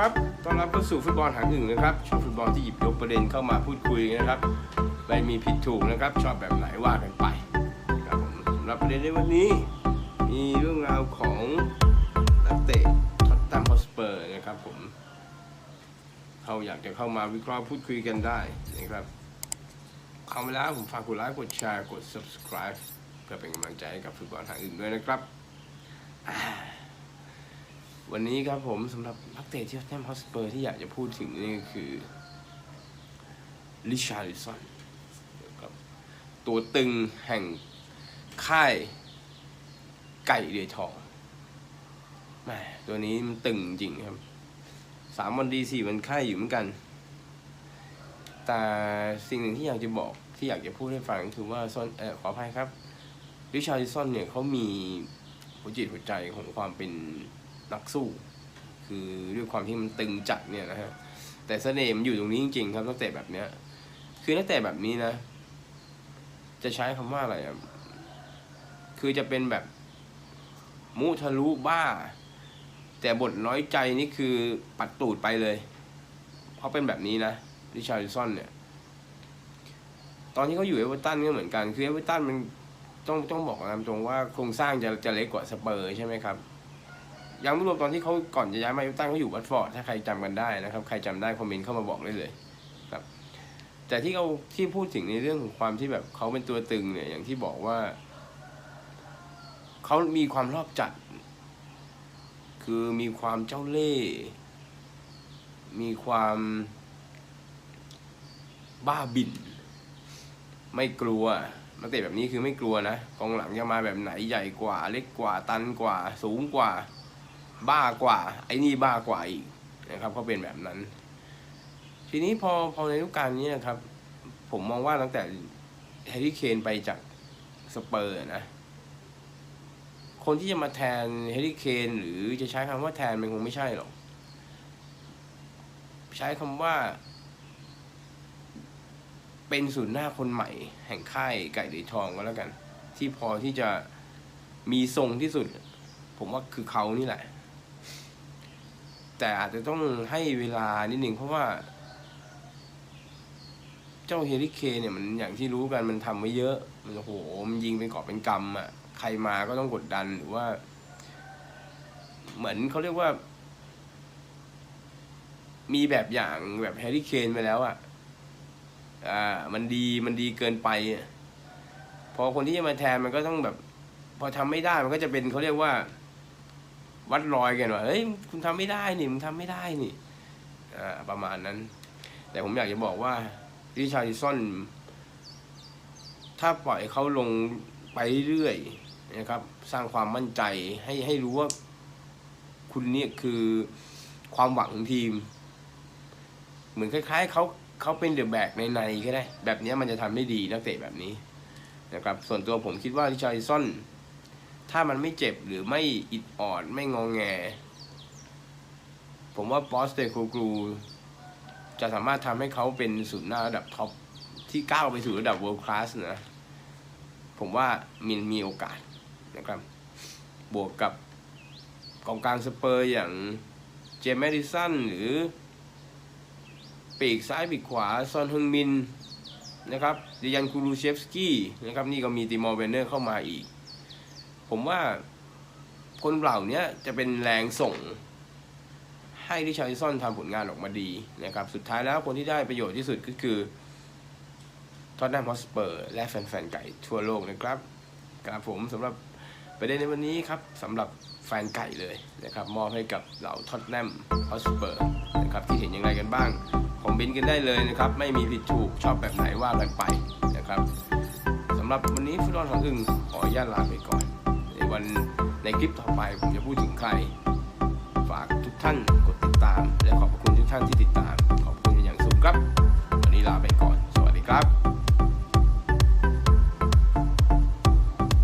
ครับต้อนรับเข้าสู่ฟุตบอลหางหึ่งนะครับช่วงฟุตบอลที่หยิบยกประเด็นเข้ามาพูดคุยนะครับไม่มีผิดถูกนะครับ ชอบแบบไหนว่ากันไปครับผมสำหรับประเด็นในวันนี้ มีเรื่องราวของนักเตะท็อตแตมฮอสเปอร์นะครับผมเขาอยากจะเข้ามาวิเคราะห์พูดคุยกันได้นะครับเข้ามาแล้วผมฝากกดไลค์กดแชร์กด subscribe เพื่อเป็นกำลังใจให้กับฟุตบอลทางอื่นด้วยนะครับ วันนี้ครับผมสำหรับนักเตะที่แทมฮอสเปอร์ที่อยากจะพูดถึงนี่ก็คือลิชาริสันครับตัวตึงแห่งค่ายไก่เดือยทองแมตัวนี้มันตึงจริงครับสามวันดีสี่วันไข้อยู่เหมือนกัน แต่สิ่งหนึ่งที่อยากจะบอกที่อยากจะพูดให้ฟังคือว่าซอนเออขออภัยครับริชาร์ลิซอนเนี่ยเขามีหัวจิตหัวใจของความเป็น นักสู้ คือด้วยความที่มันตึงจัดเนี่ยนะฮะแต่เสน่ห์มันอยู่ตรงนี้จริงๆครับนักเตะแบบเนี้ย คือนักเตะแบบนี้นะ จะใช้คำว่าอะไรอะคือจะเป็นแบบ มุทะลุบ้า แต่บทน้อยใจนี่คือปัดตูดไปเลย เพราะเป็นแบบนี้นะริชาร์ลิซอนเนี่ย ตอนที่เขาอยู่เอเวอร์ตันก็เหมือนกัน คือเอเวอร์ตันมันต้องต้องบอกตามตรงว่าโครงสร้างจะจะเล็กกว่าสเปอร์ใช่ไหมครับ ยังไม่รวมตอนที่เขาก่อนจะย้ายมาเอเวอร์ตันเขาอยู่วัตฟอร์ดถ้าใครจำกันได้นะครับ ใครจำได้คอมเมนต์เข้ามาบอกได้เลยครับ แต่ที่เขาที่พูดถึงในเรื่องของความที่แบบเขาเป็นตัวตึงเนี่ย อย่างที่บอกว่าเขามีความรอบจัด คือมีความเจ้าเล่ห์มีความบ้าบิน ไม่กลัวนักเตะแบบนี้คือไม่กลัวนะกองหลังจะมาแบบไหนใหญ่กว่า เล็กกว่าตันกว่า สูงกว่า บ้ากว่า ไอ้นี่บ้ากว่าอีกนะครับเขาเป็นแบบนั้น ทีนี้พอพอในฤดูกาลนี้นะครับ ผมมองว่าตั้งแต่แฮร์รี่เคนไปจากสเปอร์นะ คนที่จะมาแทนแฮร์รี่เคนหรือจะใช้คำว่าแทนมันคงไม่ใช่หรอก ใช้คำว่า เป็นศูนย์หน้าคนใหม่ แห่งค่ายไก่เดือยทองก็แล้วกัน ที่พอที่จะมีทรงที่สุด ผมว่าคือเขานี่แหละ แต่อาจจะต้องให้เวลานิดหนึ่งเพราะว่า เจ้าเฮริเคนเนี่ยมันอย่างที่รู้กันมันทำไว้เยอะ มันโอ้โหมันยิงเป็นกอบเป็นกำอะใครมาก็ต้องกดดันหรือว่า เหมือนเขาเรียกว่า มีแบบอย่างแบบแฮร์รี่เคนไปแล้วอะอ่ามันดีมันดีเกินไปอะพอคนที่จะมาแทนมันก็ต้องแบบ พอทำไม่ได้มันก็จะเป็นเขาเรียกว่า วัดรอยกันว่าเฮ้ยคุณทำไม่ได้นี่มึงทำไม่ได้นี่ประมาณนั้น แต่ผมอยากจะบอกว่าริชาร์ดิสันถ้าปล่อยเขาลงไปเรื่อยนะครับ สร้างความมั่นใจให้ให้รู้ว่าคุณเนี่ยคือความหวังของทีม เหมือนคล้ายๆเขาเขาเป็นเดือะแบกในในก็ได้ แบบนี้มันจะทำได้ดีนักเตะแบบนี้นะครับ ส่วนตัวผมคิดว่าริชาร์ดิสัน ถ้ามันไม่เจ็บหรือไม่อิดออดไม่งองแง ผมว่าบอสเตโคกรู จะสามารถทำให้เขาเป็นศูนย์หน้าระดับท็อป ที่ก้าวไปสู่ระดับ world class นะ ผมว่ามีมีโอกาสนะครับ บวกกับกองกลางสเปอร์อย่างเจมส์แมดิสันหรือ ปีกซ้ายปีกขวาซอนฮึงมินนะครับดิยันคูรูเชฟสกี้นะครับ นี่ก็มีติมอร์เวนเนอร์เข้ามาอีก ผมว่าคนเหล่านี้จะเป็นแรงส่งให้ริชาร์ลิซอนทำผลงานออกมาดีนะครับ สุดท้ายแล้วคนที่ได้ประโยชน์ที่สุดก็คือทอตแนมฮอสเปอร์ และแฟนๆไก่ทั่วโลกนะครับครับผมสำหรับประเด็นในวันนี้ครับสำหรับแฟนไก่เลยนะครับมอบให้กับเหล่าทอตแนมฮอสเปอร์นะครับที่เห็นอย่างไรกันบ้างคอมเมนต์กันได้เลยนะครับ ไม่มีผิดถูกชอบแบบไหนว่ากันไปนะครับสำหรับวันนี้ฟุตบอลของอึ่งขออนุญาตลาไปก่อน วันในคลิปต่อไปผมจะพูดถึงใคร ฝากทุกท่านกดติดตาม